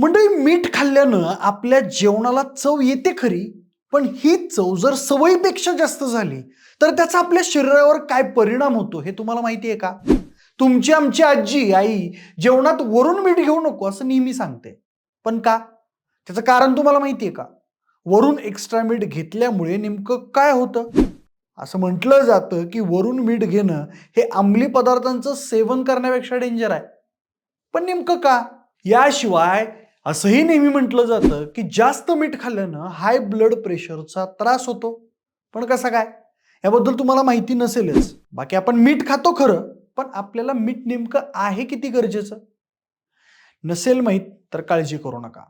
मंडळी मीठ खाल्ल्यानं आपल्या जेवणाला चव येते खरी पण ही चव जर सवयीपेक्षा जास्त झाली तर त्याचा आपल्या शरीरावर काय परिणाम होतो हे तुम्हाला माहिती आहे का? तुमची आमची आजी आई जेवणात वरून मीठ घेऊ नको असं नेहमी सांगते. पण का? त्याचं कारण तुम्हाला माहिती आहे का? वरून एक्स्ट्रा मीठ घेतल्यामुळे नेमकं काय होतं? असं म्हटलं जातं की वरून मीठ घेणं हे अंमली पदार्थांचं सेवन करण्यापेक्षा डेंजर आहे. पण नेमकं का? याशिवाय असंही नेहमी म्हटलं जातं की जास्त मीठ खाल्ल्यानं हाय ब्लड प्रेशरचा त्रास होतो. पण कसा काय? याबद्दल तुम्हाला माहिती नसेलच. बाकी आपण मीठ खातो खरं पण आपल्याला मीठ नेमकं आहे किती गरजेचं? नसेल माहीत तर काळजी करू नका.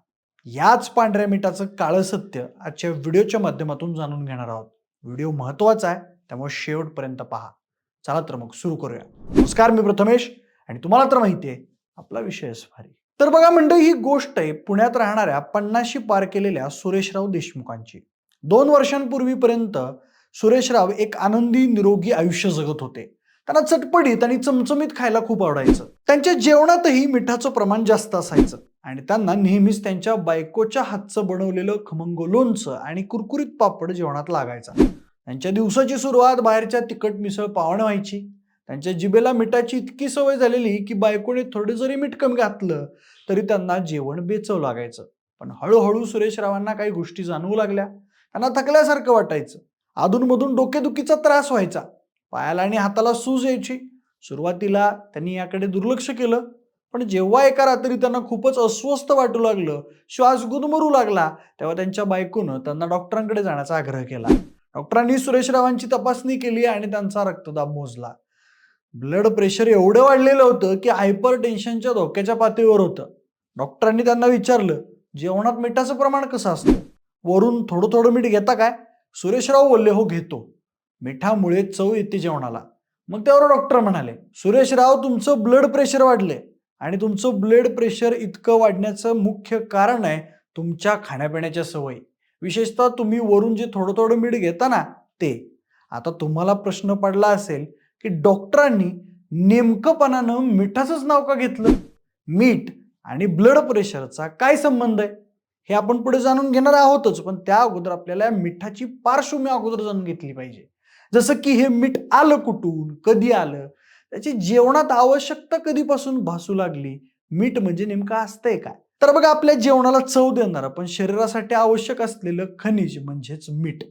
याच पांढऱ्या मिठाचं काळं सत्य आजच्या व्हिडिओच्या माध्यमातून जाणून घेणार आहोत. व्हिडिओ महत्त्वाचा आहे त्यामुळे शेवटपर्यंत पहा. चला तर मग सुरू करूया. नमस्कार मी प्रथमेश आणि तुम्हाला तर माहिती आहे आपला विषयच भारी. तर बघा मंडळी ही गोष्ट आहे पुण्यात राहणाऱ्या पन्नाशी पार केलेल्या सुरेशराव देशमुखांची. दोन वर्षांपूर्वीपर्यंत सुरेशराव एक आनंदी निरोगी आयुष्य जगत होते. त्यांना चटपटीत आणि चमचमीत खायला खूप आवडायचं. त्यांच्या जेवणातही मिठाचं प्रमाण जास्त असायचं. आणि त्यांना नेहमीच त्यांच्या बायकोच्या हातचं बनवलेलं खमंग लोणचं आणि कुरकुरीत पापड जेवणात लागायचा. त्यांच्या दिवसाची सुरुवात बाहेरच्या तिखट मिसळ पावणं व्हायची. त्यांच्या जिभेला मिठाची इतकी सवय झालेली की बायकोने थोडे जरी मीठ कमी घातलं तरी त्यांना जेवण बेचव लागायचं. पण हळूहळू सुरेशरावांना काही गोष्टी जाणवू लागल्या. त्यांना थकल्यासारखं वाटायचं. अधूनमधून डोकेदुखीचा त्रास व्हायचा. पायाला आणि हाताला सूज यायची. सुरुवातीला त्यांनी याकडे दुर्लक्ष केलं. पण जेव्हा एका रात्री त्यांना खूपच अस्वस्थ वाटू लागलं श्वास गुदमरू लागला तेव्हा त्यांच्या बायकोनं त्यांना डॉक्टरांकडे जाण्याचा आग्रह केला. डॉक्टरांनी सुरेशरावांची तपासणी केली आणि त्यांचा रक्तदाब मोजला. ब्लड प्रेशर एवढं वाढलेलं होतं की हायपर टेन्शनच्या धोक्याच्या पातळीवर होतं. डॉक्टरांनी त्यांना विचारलं जेवणात मिठाचं प्रमाण कसं असतं? वरून थोडं थोडं मीठ घेता काय? सुरेशराव बोलले हो घेतो. मिठामुळे चव येते जेवणाला. मग त्यावर डॉक्टर म्हणाले सुरेशराव तुमचं ब्लड प्रेशर वाढले आणि तुमचं ब्लड प्रेशर इतकं वाढण्याचं मुख्य कारण आहे तुमच्या खाण्यापिण्याच्या सवयी. विशेषतः तुम्ही वरून जे थोडं थोडं मीठ घेता ना ते. आता तुम्हाला प्रश्न पडला असेल की डॉक्टरांनी नेमकंपणानं मिठाचंच नाव का घेतलं? मीठ आणि ब्लड प्रेशरचा काय संबंध आहे? हे आपण पुढे जाणून घेणार आहोतच पण त्या अगोदर आपल्याला मिठाची पार्श्वभूमी अगोदर जाणून घेतली पाहिजे. जसं की हे मीठ आलं कुठून कधी आलं? त्याची जेवणात आवश्यकता कधीपासून भासू लागली? मीठ म्हणजे नेमकं असतंय काय? तर बघा आपल्या जेवणाला चव देणारं पण शरीरासाठी आवश्यक असलेलं खनिज म्हणजेच मीठ.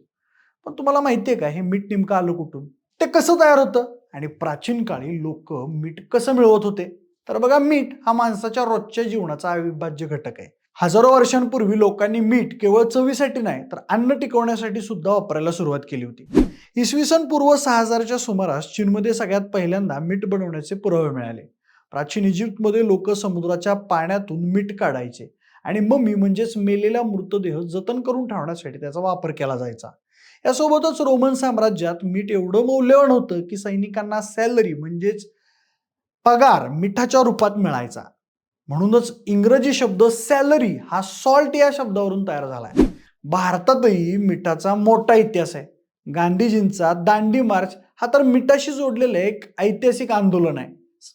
पण तुम्हाला माहिती आहे का हे मीठ नेमकं आलं कुठून? ते कसं तयार होतं? आणि प्राचीन काळी लोक मीठ कसं मिळवत होते? तर बघा मीठ हा माणसाच्या रोजच्या जीवनाचा अविभाज्य घटक आहे. हजारो वर्षांपूर्वी लोकांनी मीठ केवळ चवीसाठी नाही तर अन्न टिकवण्यासाठी सुद्धा वापरायला सुरुवात केली होती. इसवी सन पूर्व सहा हजारच्या सुमारास चीनमध्ये सगळ्यात पहिल्यांदा मीठ बनवण्याचे पुरावे मिळाले. प्राचीन इजिप्तमध्ये लोक समुद्राच्या पाण्यातून मीठ काढायचे आणि मम्मी म्हणजेच मेलेला मृतदेह जतन करून ठेवण्यासाठी त्याचा वापर केला जायचा. यासोबतच रोमन साम्राज्यात मीठ एवढं मौल्यवान होतं की सैनिकांना सॅलरी म्हणजेच पगार मिठाच्या रूपात मिळायचा. म्हणूनच इंग्रजी शब्द सॅलरी हा सॉल्ट या शब्दावरून तयार झाला आहे भारतातही मिठाचा मोठा इतिहास आहे. गांधीजींचा दांडी मार्च हा तर मिठाशी जोडलेलं एक ऐतिहासिक आंदोलन आहे.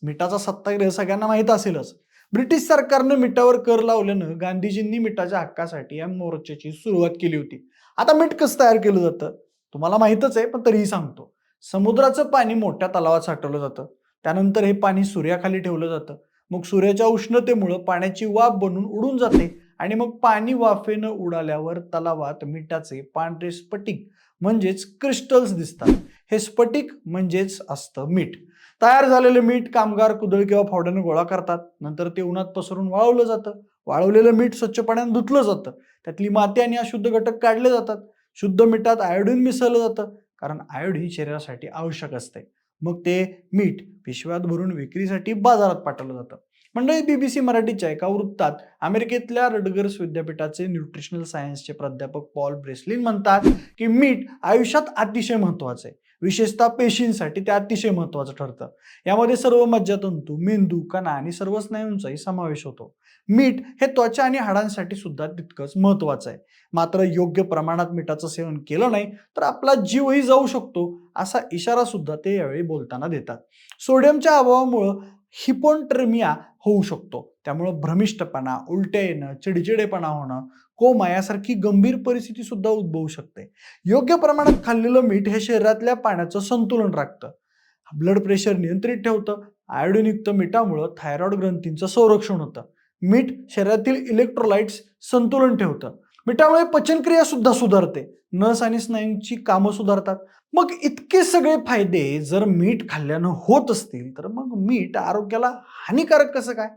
मिठाचा सत्याग्रह सगळ्यांना माहीत असेलच. ब्रिटिश सरकारनं मिठावर कर लावल्यानं गांधीजींनी मिठाच्या हक्कासाठी या मोर्चाची सुरुवात केली होती. आता मीठ कसं तयार केलं जातं? तुम्हाला माहीतच आहे पण तरीही सांगतो. समुद्राचं पाणी मोठ्या तलावात साठवलं जातं. त्यानंतर हे पाणी सूर्याखाली ठेवलं जातं. मग सूर्याच्या उष्णतेमुळं पाण्याची वाफ बनून उडून जाते आणि मग पाणी वाफेनं उडाल्यावर तलावात मिठाचे पांढरे स्फटिक म्हणजेच क्रिस्टल्स दिसतात. हे स्फटिक म्हणजेच असतं मीठ. तयार झालेलं मीठ कामगार कुदळ किंवा फावड्याने गोळा करतात. नंतर ते उन्हात पसरून वाळवलं जातं. वाळवलेलं मीठ स्वच्छ पाण्याने धुतलं जातं. त्यातली माती आणि अशुद्ध घटक काढले जातात. शुद्ध मिठात आयोडीन मिसळलं जातं. कारण आयोडीन शरीरासाठी आवश्यक असते. मग ते मीठ पिशव्यात भरून विक्रीसाठी बाजारात पाठवलं जातं. मंडळी बीबीसी मराठीच्या एका वृत्तात अमेरिकेतल्या रडगर्स विद्यापीठाचे न्यूट्रिशनल सायन्सचे प्राध्यापक पॉल ब्रेसलिन म्हणतात की मीठ आयुष्यात अतिशय महत्वाचं आहे. विशेषतः पेशींसाठी ते अतिशय महत्वाचं ठरतं. यामध्ये सर्व मज्जातंतू मेंदू कणा आणि सर्व स्नायूंचाही समावेश होतो. मीठ हे त्वचा आणि हाडांसाठी सुद्धा तितकंच महत्वाचं आहे. मात्र योग्य प्रमाणात मिठाचं सेवन केलं नाही तर आपला जीवही जाऊ शकतो असा इशारा सुद्धा ते यावेळी बोलताना देतात. सोडियमच्या अभावामुळं हिपोन्ट्रेमिया होऊ शकतो. त्यामुळं भ्रमिष्टपणा उलट्या येणं चिडचिडेपणा होणं कोमा यासारखी गंभीर परिस्थिती सुद्धा उद्भवू शकते. योग्य प्रमाणात खाल्लेलं मीठ हे शरीरातल्या पाण्याचं संतुलन राखतं. ब्लड प्रेशर नियंत्रित ठेवतं. आयोडीनयुक्त मिठामुळं थायरॉइड ग्रंथींचं संरक्षण होतं. मीठ शरीरातील इलेक्ट्रोलाइट्स संतुलन ठेवतं. मिठामुळे पचनक्रिया सुद्धा सुधारते. नस आणि स्नायूंची कामं सुधारतात. मग इतके सगळे फायदे जर मीठ खाल्ल्यानं होत असतील तर मग मीठ आरोग्याला हानिकारक कसं काय?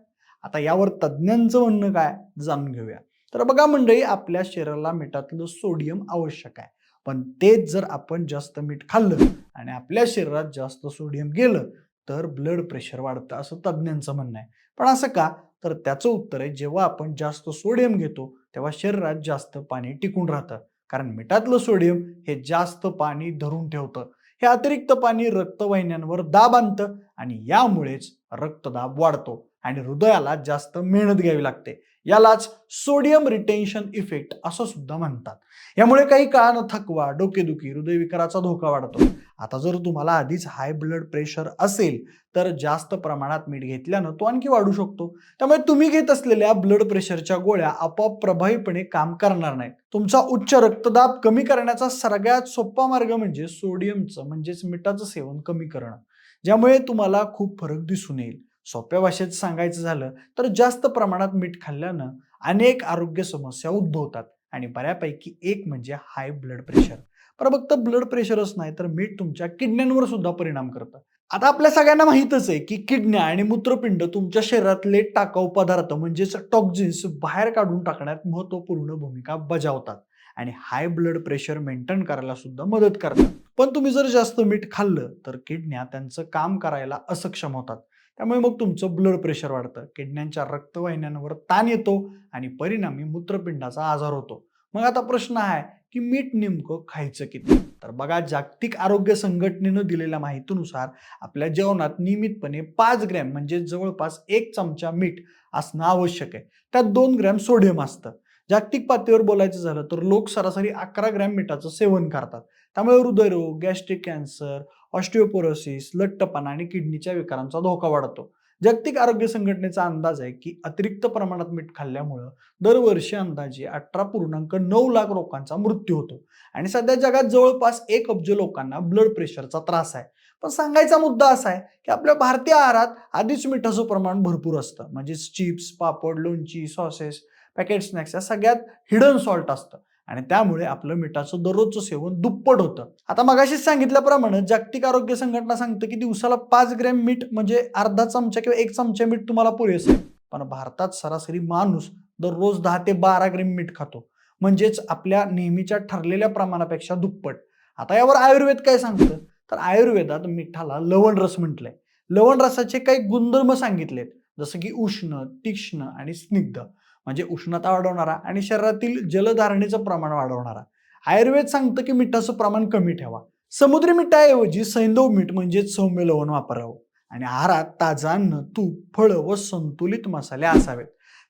आता यावर तज्ज्ञांचं म्हणणं काय? जाणून घेऊया. तर बघा मंडळी आपल्या शरीराला मिठातलं सोडियम आवश्यक आहे. पण तेच जर आपण जास्त मीठ खाल्लं आणि आपल्या शरीरात जास्त सोडियम गेलं तर ब्लड प्रेशर वाढतं असं तज्ज्ञांचं म्हणणं आहे. पण असं का? तर त्याचं उत्तर आहे जेव्हा आपण जास्त सोडियम घेतो तेव्हा शरीरात जास्त पाणी टिकून राहतं. कारण मिठातलं सोडियम हे जास्त पाणी धरून ठेवतं. हे अतिरिक्त पाणी रक्तवाहिन्यांवर दाब आणतं आणि यामुळेच रक्तदाब वाढतो आणि हृदयाला जास्त मेहनत घ्यावी लागते. यालाच सोडियम रिटेन्शन इफेक्ट असं सुद्धा म्हणतात. यामुळे काही काळानं थकवा डोकेदुखी हृदयविकाराचा धोका वाढतो. आता जर तुम्हाला आधीच हाय ब्लड प्रेशर असेल तर जास्त प्रमाणात मीठ घेतल्यानं तो आणखी वाढू शकतो. त्यामुळे तुम्ही घेत असलेल्या ब्लड प्रेशरच्या गोळ्या आपोआप प्रभावीपणे काम करणार नाहीत. तुमचा उच्च रक्तदाब कमी करण्याचा सगळ्यात सोपा मार्ग म्हणजे सोडियमचं म्हणजेच मिठाचं सेवन कमी करणं. ज्यामुळे तुम्हाला खूप फरक दिसून येईल. सोप्या भाषेत सांगायचं झालं तर जास्त प्रमाणात मीठ खाल्ल्यानं अनेक आरोग्य समस्या उद्भवतात. आणि बऱ्यापैकी एक म्हणजे हाय ब्लड प्रेशर पण फक्त ब्लड प्रेशरच नाही तर मीठ तुमच्या किडण्यांवर सुद्धा परिणाम करतं. आता आपल्या सगळ्यांना माहितच आहे की किडण्या आणि मूत्रपिंड तुमच्या शरीरातले टाकाऊ पदार्थ म्हणजेच टॉक्झिन्स बाहेर काढून टाकण्यात महत्त्वपूर्ण भूमिका बजावतात. आणि हाय ब्लड प्रेशर मेंटेन करायला सुद्धा मदत करतात. पण तुम्ही जर जास्त मीठ खाल्लं तर किडन्या त्यांचं काम करायला असक्षम होतात. त्यामुळे मग तुमचं ब्लड प्रेशर वाढतं. किडण्यांच्या रक्तवाहिन्यांवर ताण येतो आणि परिणामी मूत्रपिंडाचा आजार होतो. मग आता प्रश्न आहे की मीठ नेमकं खायचं किती? तर बघा जागतिक आरोग्य संघटनेनं दिलेल्या माहितीनुसार आपल्या जेवणात नियमितपणे पाच ग्रॅम म्हणजे जवळपास एक चमचा मीठ असणं आवश्यक आहे. त्यात दोन ग्रॅम सोडियम असतं. जागतिक पातळीवर बोलायचं झालं तर लोक सरासरी अकरा ग्रॅम मिठाचं सेवन करतात. त्यामुळे हृदयरोग गॅस्ट्रिक कॅन्सर ऑस्टिओपोरोसिस लठ्ठपणा आणि किडनीच्या विकारांचा धोका वाढतो. जागतिक आरोग्य संघटनेचा अंदाज आहे की अतिरिक्त प्रमाणात मीठ खाल्ल्यामुळं दरवर्षी अंदाजे अठरा पूर्णांक नऊ लाख लोकांचा मृत्यू होतो. आणि सध्या जगात जवळपास एक अब्ज लोकांना ब्लड प्रेशरचा त्रास आहे. पण सांगायचा मुद्दा असा आहे की आपल्या भारतीय आहारात आधीच मिठाचं प्रमाण भरपूर असतं. म्हणजेच चिप्स पापड लोणची सॉसेस पॅकेट स्नॅक्स या सगळ्यात हिडन सॉल्ट असतं. आणि त्यामुळे आपलं मिठाचं दररोजचं सेवन दुप्पट होतं. आता मगाशीच सांगितल्याप्रमाणे जागतिक आरोग्य संघटना सांगतं की दिवसाला पाच ग्रॅम मीठ म्हणजे अर्धा चमचा किंवा एक चमचा मीठ तुम्हाला पुरेसे आहे. पण भारतात सरासरी माणूस दररोज दहा ते बारा ग्रॅम मीठ खातो. म्हणजेच आपल्या नेहमीच्या ठरलेल्या प्रमाणापेक्षा दुप्पट. आता यावर आयुर्वेद काय सांगतं? तर आयुर्वेदात मिठाला लवण रस म्हटलंय. लवण रसाचे काही गुणधर्म सांगितलेत. जसं की उष्ण तीक्ष्ण आणि स्निग्ध. म्हणजे उष्णता वाढवणारा आणि शरीरातील जलधारणेचं प्रमाण वाढवणारा. आयुर्वेद सांगतं की मिठाचं प्रमाण कमी ठेवा. समुद्री मिठाऐवजी सैंधव मीठ म्हणजेच सौम्य लवण वापरावं. आणि आहारात ताजा अन्न तूप फळं व संतुलित मसाले असावेत.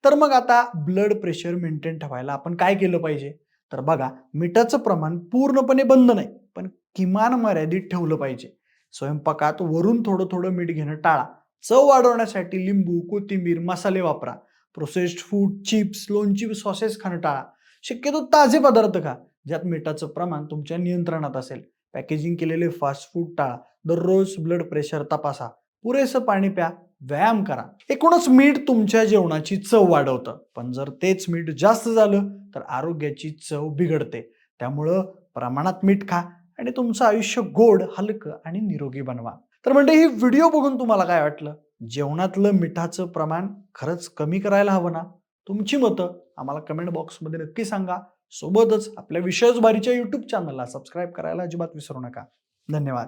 तर मग आता ब्लड प्रेशर मेंटेन ठेवायला आपण काय केलं पाहिजे? तर बघा मिठाचं प्रमाण पूर्णपणे बंद नाही पण किमान मर्यादित ठेवलं पाहिजे. स्वयंपाकात वरून थोडं थोडं मीठ घेणं टाळा. चव वाढवण्यासाठी लिंबू कोथिंबीर मसाले वापरा. प्रोसेस्ड फूड चिप्स लोणची सॉसेस खाणं टाळा. शक्यतो ताजे पदार्थ खा ज्यात मिठाचं प्रमाण तुमच्या नियंत्रणात असेल. पॅकेजिंग केलेले फास्ट फूड टाळा. दररोज ब्लड प्रेशर तपासा. पुरेसं पाणी प्या व्यायाम करा. एकूणच मीठ तुमच्या जेवणाची चव वाढवतं. पण जर तेच मीठ जास्त झालं तर आरोग्याची चव बिघडते. त्यामुळं प्रमाणात मीठ खा आणि तुमचं आयुष्य गोड हलकं आणि निरोगी बनवा. तर म्हणजे ही व्हिडिओ बघून तुम्हाला काय वाटलं? जेवणातलं मिठाचं प्रमाण खरंच कमी करायला हवं ना? तुमची मतं आम्हाला कमेंट बॉक्समध्ये नक्की सांगा. सोबतच आपल्या विषयच बारीच्या यूट्यूब चॅनलला सबस्क्राईब करायला अजिबात विसरू नका. धन्यवाद.